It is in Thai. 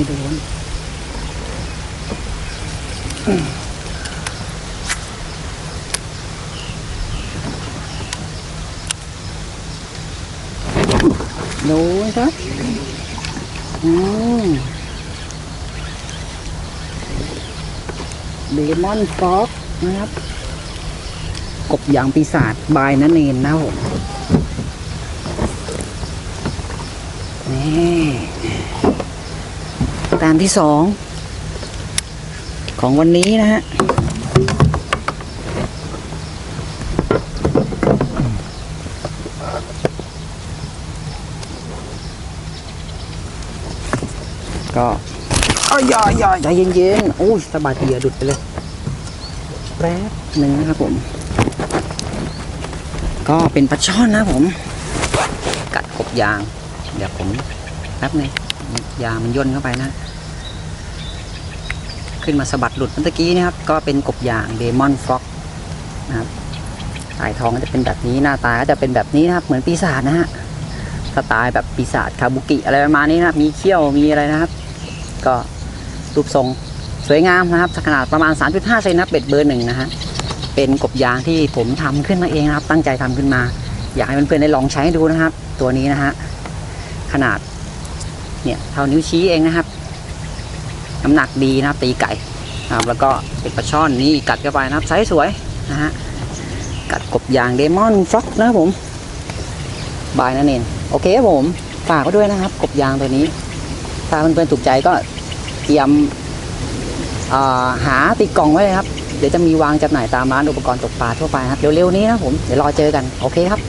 ไม่โดนโดนครับอืมเดมอนฟ็อกนะครับ กบยางปีศาจบายนั่นเองนะครับผมนี่ แตามที่สอง ของวันนี้นะฮะก็อ้อยอยอยใจเย็นๆโอ้ยสะบัดเหยื่อดุดไปเลยแป๊บหนึ่งนะครับผม ก็เป็นปลาช่อนนะผม กัดกบยาง เดี๋ยวผมแป๊บหนึงยางมันย่นเข้าไปนะ ขึ้นมาสะบัดหลุดเมื่อกี้นะครับ ก็เป็นกบยางเดมอนฟ็อกนะครับสายทองก็จะเป็นแบบนี้หน้าตาก็จะเป็นแบบนี้นะครับ เหมือนปีศาจนะฮะสไตล์แบบปีศาจคาบุกิอะไรประมาณนี้นะครับ มีเขี้ยวมีอะไรนะครับ ก็รูปทรงสวยงามนะครับขนาดประมาณ 3.5เซนนับเบ็ดเบอร์หนึ่งนะฮะเป็นกบยางที่ผมทำขึ้นมาเองนะครับ ตั้งใจทำขึ้นมา อยากให้เพื่อนๆได้ลองใช้ดูนะครับ ตัวนี้นะฮะขนาดเนี่ยเท่านิ้วชี้เองนะครับ น้ำหนักดีนะครับตีไก่นะครับแล้วก็เป็นปลาช่อนนี่กัดเข้าไปนะครับไซส์สวยนะฮะกัดกบยางเดมอนฟล็อกนะครับผมบายนั่นเองโอเคครับผมฝากไว้ด้วยนะครับ กบยางตัวนี้ ถ้าเพื่อนๆถูกใจก็เตรียมหาติดกล่องไว้เลยครับ เดี๋ยวจะมีวางจำหน่ายตามร้านอุปกรณ์ตกปลาทั่วไปครับ เร็วๆนี้นะผม เดี๋ยวรอเจอกัน โอเคครับ